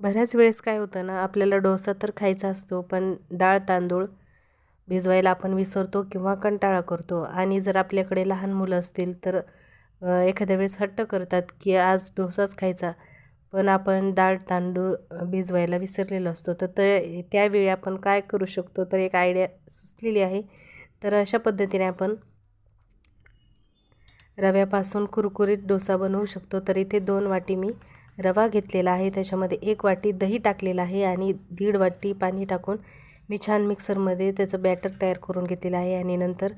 बऱ्याच वेळेस काय होतं ना आपल्याला डोसा तर खायचा असतो पण डाळ तांदूळ भिजवायला आपण विसरतो किंवा कंटाळा करतो. आणि जर आपल्याकडे लहान मुलं असतील तर एखाद्या वेळेस हट्ट करतात की आज डोसाच खायचा. पण आपण डाळ तांदूळ भिजवायला विसरलेलो असतो. तर ते त्यावेळी आपण काय करू शकतो? तर एक आयडिया सुचलेली आहे. तर अशा पद्धतीने आपण रव्यापासून कुरकुरीत डोसा बनवू शकतो. तर इथे दोन वाटी मी रवा घेतलेला आहे. त्याच्यामध्ये एक वाटी दही टाकलेलं आहे आणि दीड वाटी पाणी टाकून मी छान मिक्सरमध्ये त्याचं बॅटर तयार करून घेतलेलं आहे आणि नंतर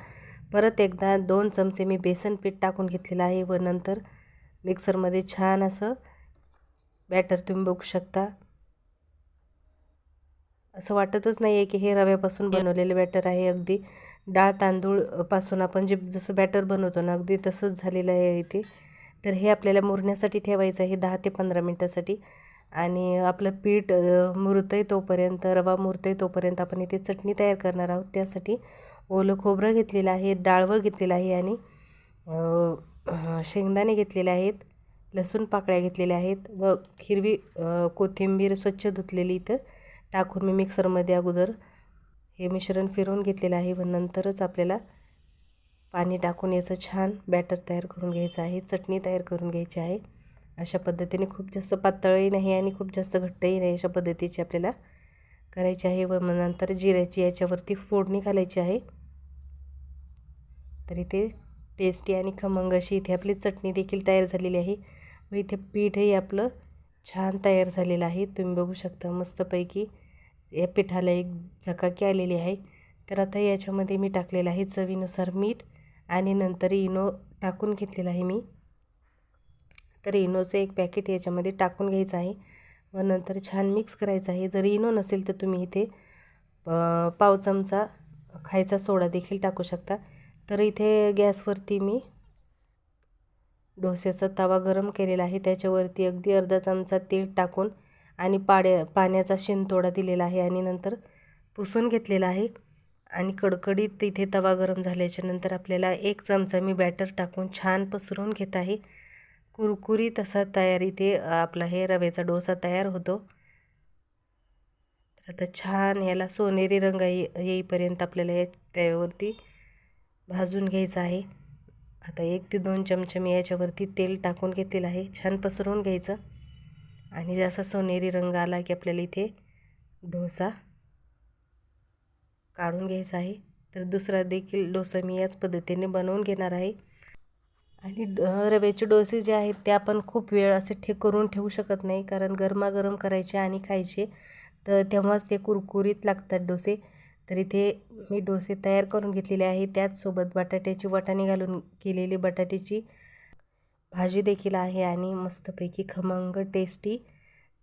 परत एकदा दोन चमचे मी बेसन पीठ टाकून घेतलेलं आहे व नंतर मिक्सरमध्ये छान असं बॅटर तुम्ही बघू शकता. असं वाटतच नाही आहे की हे रव्यापासून बनवलेलं बॅटर आहे. अगदी डाळ तांदूळपासून आपण जे जसं बॅटर बनवतो ना अगदी तसंच झालेलं आहे इथे. तर हे आपल्याला मुरण्यासाठी ठेवायचं आहे दहा ते पंधरा मिनटासाठी. आणि आपलं पीठ मुरतं आहे तोपर्यंत रवा मुरतं आहे तोपर्यंत आपण इथे चटणी तयार करणार आहोत. त्यासाठी ओलं खोबरं घेतलेलं आहे डाळवं घेतलेलं आहे आणि शेंगदाणे घेतलेले आहेत लसूण पाकळ्या घेतलेल्या आहेत व हिरवी कोथिंबीर स्वच्छ धुतलेली इथं टाकून मी मिक्सरमध्ये अगोदर हे मिश्रण फिरवून घेतलेलं आहे व नंतरच आपल्याला पाणी टाकून याचं छान. बॅटर तयार करून घ्यायचं आहे. चटणी तयार करून घ्यायची आहे. अशा पद्धतीने खूप जास्त पातळही नाही आणि खूप जास्त घट्टही नाही अशा पद्धतीची आपल्याला करायची आहे व नंतर जिऱ्याची याच्यावरती फोडणी घालायची आहे. तर इथे टेस्टी आणि खमंग अशी इथे आपली चटणी देखील तयार झालेली आहे व इथे पीठही आपलं छान तयार झालेलं आहे. तुम्ही बघू शकता मस्तपैकी या पिठाला एक झकाकी आलेली आहे. तर आता याच्यामध्ये मी टाकलेलं आहे चवीनुसार मीठ. आणि नंतर इनो टाकून घेतलेला आहे मी. तर इनोचं एक पॅकेट याच्यामध्ये टाकून घ्यायचं आहे. व नंतर छान मिक्स करायचं आहे. जर इनो नसेल तर तुम्ही इथे पाव चमचा खायचा सोडा देखील टाकू शकता. तर इथे गॅसवरती मी डोस्याचा तवा गरम केलेला आहे. त्याच्यावरती अगदी अर्धा चमचा तेल टाकून आणि पाड्या पाण्याचा शिंतोडा दिलेला आहे. आणि नंतर पुसून घेतलेला आहे. आणि कडकडीत तिथे तवा गरम झाल्याच्यानंतर आपल्याला एक चमचा मी बॅटर टाकून छान पसरून घेत आहे. कुरकुरीत असा तयार इथे आपला हे रव्याचा डोसा तयार होतो. तर आता छान याला सोनेरी रंग येईपर्यंत आपल्याला या त्यावरती भाजून घ्यायचं आहे. आता एक ते दोन चमचे मी याच्यावरती तेल टाकून घेतलेलं आहे. छान पसरवून घ्यायचं. आणि जसा सोनेरी रंग आला की आपल्याला इथे डोसा काढून घ्यायचा आहे. तर दुसरा देखील डोसा मी याच पद्धतीने बनवून घेणार आहे. आणि रव्याचे डोसे जे आहेत ते आपण खूप वेळ असे ठे करून ठेवू शकत नाही. कारण गरमागरम करायचे आणि खायचे तर तेव्हाच ते कुरकुरीत लागतात डोसे. तर इथे मी डोसे तयार करून घेतलेले आहे. त्याचसोबत बटाट्याची वाटाणे घालून केलेली बटाट्याची भाजी देखील आहे आणि मस्तपैकी खमंग टेस्टी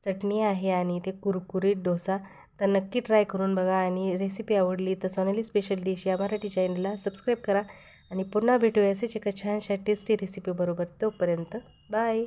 चटणी आहे आणि ते कुरकुरीत डोसा. तर नक्की ट्राय करून बघा आणि रेसिपी आवडली तर सोनाली स्पेशल डिश या मराठी चॅनलला सबस्क्राईब करा. आणि पुन्हा भेटूया असेच एका छानशा टेस्टी रेसिपीबरोबर तोपर्यंत. बाय